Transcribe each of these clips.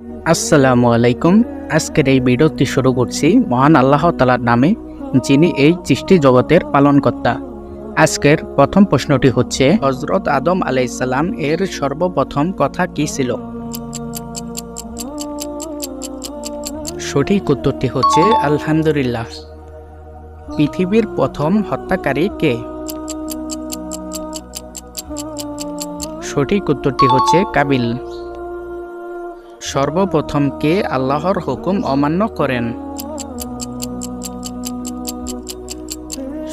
আসসালামু আলাইকুম। আজকের এই ভিডিওটি শুরু করছি মহান আল্লাহ তালার নামে, যিনি এই সৃষ্টি জগতের পালনকর্তা। আজকের প্রথম প্রশ্নটি হচ্ছে হজরত আদম আলাইসাল্লাম এর সর্বপ্রথম কথা কি ছিল? সঠিক উত্তরটি হচ্ছে, আলহামদুলিল্লাহ। পৃথিবীর প্রথম হত্যাকারী কে? সঠিক উত্তরটি হচ্ছে কাবিল। সর্বপ্রথম কে আল্লাহর হুকুম অমান্য করেন?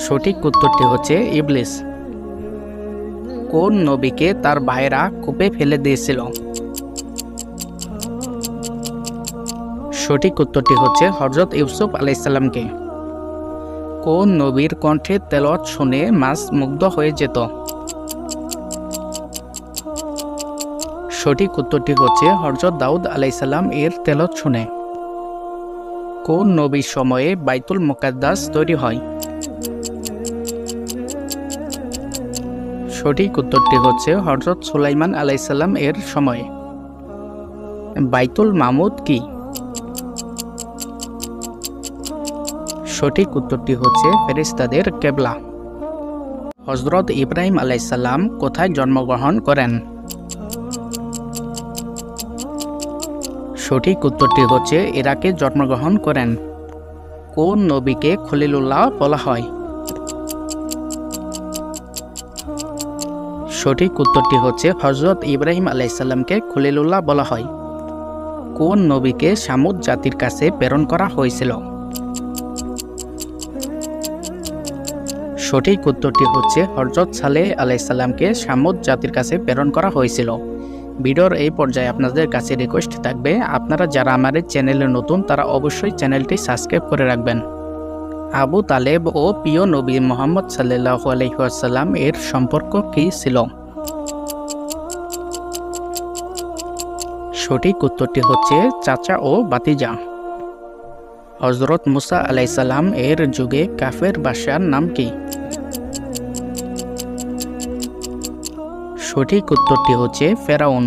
সঠিক উত্তরটি হচ্ছে ইবলিস। কোন নবীকে তার ভাইরা কূপে ফেলে দিয়েছিল? সঠিক উত্তরটি হচ্ছে হজরত ইউসুফ আলাইসাল্লামকে কোন নবীর কণ্ঠে তেলত শুনে মাছ মুগ্ধ হয়ে যেত? সঠিক উত্তরটি হচ্ছে হরজত দাউদ আলাইসাল্লাম এর তেলত শুনে। কোন নবীর সময়ে বাইতুল মোকাদ্দাস তৈরি হয়? সঠিক উত্তরটি হচ্ছে হরজত সুলাইমান আলাইসাল্লাম এর সময়ে। বাইতুল মামুদ কি? সঠিক উত্তরটি হচ্ছে ফেরিস্তাদের কেবলা। হজরত ইব্রাহিম আলাইসাল্লাম কোথায় জন্মগ্রহণ করেন? সঠিক উত্তরটি হচ্ছে, ইরাকে জন্মগ্রহণ করেন। কোন নবীকে খলিলুল্লাহ বলা হয়? সঠিক উত্তরটি হচ্ছে হজরত ইব্রাহিম আলাইসাল্লামকে খলিলুল্লাহ বলা হয়। কোন নবীকে সামুদ জাতির কাছে প্রেরণ করা হয়েছিল? সঠিক উত্তরটি হচ্ছে হজরত সালেহ আলাইসাল্লামকে সামুদ জাতির কাছে প্রেরণ করা হয়েছিল। ভিডিওর এই পর্যায়ে আপনাদের কাছে রিকোয়েস্ট থাকবে, আপনারা যারা আমার এই চ্যানেলে নতুন, তারা অবশ্যই চ্যানেলটি সাবস্ক্রাইব করে রাখবেন। আবু তালেব ও প্রিয় নবী মোহাম্মদ সাল্লাহ আলহিহাসাল্লাম এর সম্পর্ক কী ছিল? সঠিক উত্তরটি হচ্ছে চাচা ও বাতিজা হজরত মুসা আলাইসাল্লাম এর যুগে কাফের বাসার নাম কি? সঠিক উত্তরটি হচ্ছে ফেরাউন।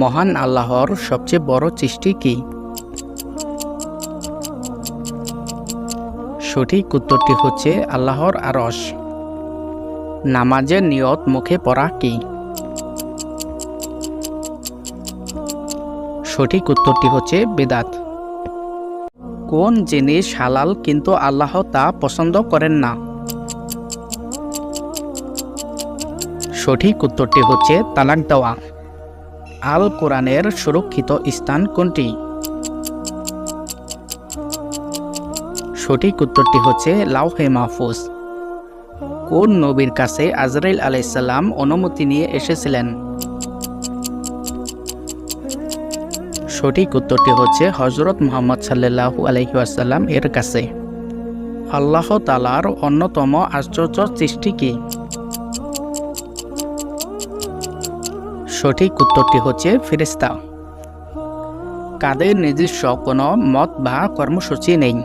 মহান আল্লাহর সবচেয়ে বড় সৃষ্টি কি? সঠিক উত্তরটি হচ্ছে আল্লাহর আরস নামাজের নিয়ত মুখে পড়া কি? সঠিক উত্তরটি হচ্ছে বেদাত। কোন জিনিস হালাল কিন্তু আল্লাহ তা পছন্দ করেন না? সঠিক উত্তরটি হচ্ছে তালাক দেওয়া আল কোরআনের সুরক্ষিত স্থান কোনটি? সঠিক উত্তরটি হচ্ছে লাউহে মাহফুজ। কোন নবীর কাছে আজরাইল আলাইসাল্লাম অনুমতি নিয়ে এসেছিলেন? সঠিক উত্তরটি হচ্ছে হজরত মোহাম্মদ সাল্লাহু আলহিউসাল্লাম এর কাছে। আল্লাহ তালার অন্যতম আশ্চর্য সৃষ্টি কি? সঠিক উত্তরটি হচ্ছে ফেরিস্তা কাদের নিজস্ব কোনো মত বা কর্মসূচি নেই।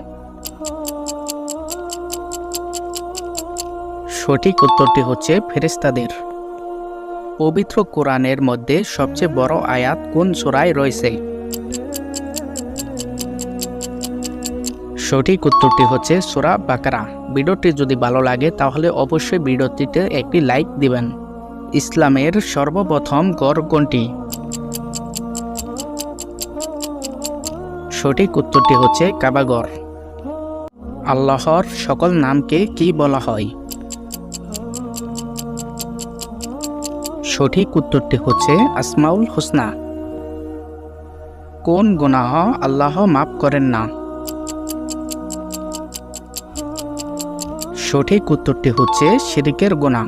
সঠিক উত্তরটি হচ্ছে ফেরিস্তাদের পবিত্র কোরআনের মধ্যে সবচেয়ে বড় আয়াত কোন সূরায় রয়েছে? সঠিক উত্তরটি হচ্ছে সোরা বাকারা। ভিডিওটি যদি ভালো লাগে তাহলে অবশ্যই ভিডিওটিতে একটি লাইক দিবেন। ইসলামের সর্বপ্রথম গড় কোনটি? সঠিক উত্তরটি হচ্ছে কাবাগর আল্লাহর সকল নামকে কি বলা হয়? সঠিক উত্তরটি হচ্ছে আসমাউল হোসনা। কোন গুনাহ আল্লাহ মাফ করেন না? সঠিক উত্তরটি হচ্ছে শিরিকের গুণা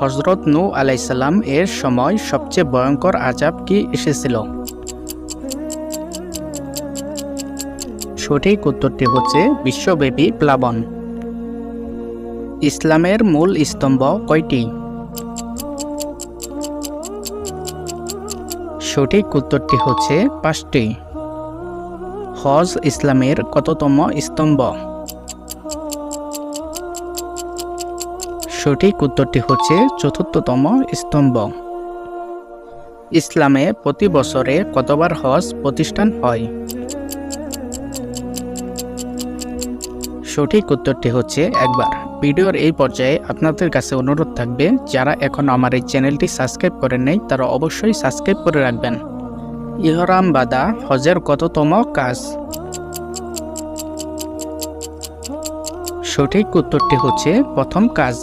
হজরত নু আলাইসাল্লাম এর সময় সবচেয়ে ভয়ঙ্কর আজাব কি এসেছিল? সঠিক উত্তরটি হচ্ছে বিশ্বব্যাপী প্লাবন। ইসলামের মূল স্তম্ভ কয়টি? সঠিক উত্তরটি হচ্ছে পাঁচটি। হজ ইসলামের কততম স্তম্ভ? সঠিক উত্তরটি হচ্ছে চতুর্থতম স্তম্ভ। ইসলামে প্রতি বছরে কতবার হজ প্রতিষ্ঠান হয়? সঠিক উত্তরটি হচ্ছে একবার। ভিডিওর এই পর্যায়ে আপনাদের কাছে অনুরোধ থাকবে, যারা এখন আমার এই চ্যানেলটি সাবস্ক্রাইব করেন নাই, তারা অবশ্যই সাবস্ক্রাইব করে রাখবেন। ইহরাম বাদা, হজের কততম কাজ? সঠিক উত্তরটি হচ্ছে প্রথম কাজ।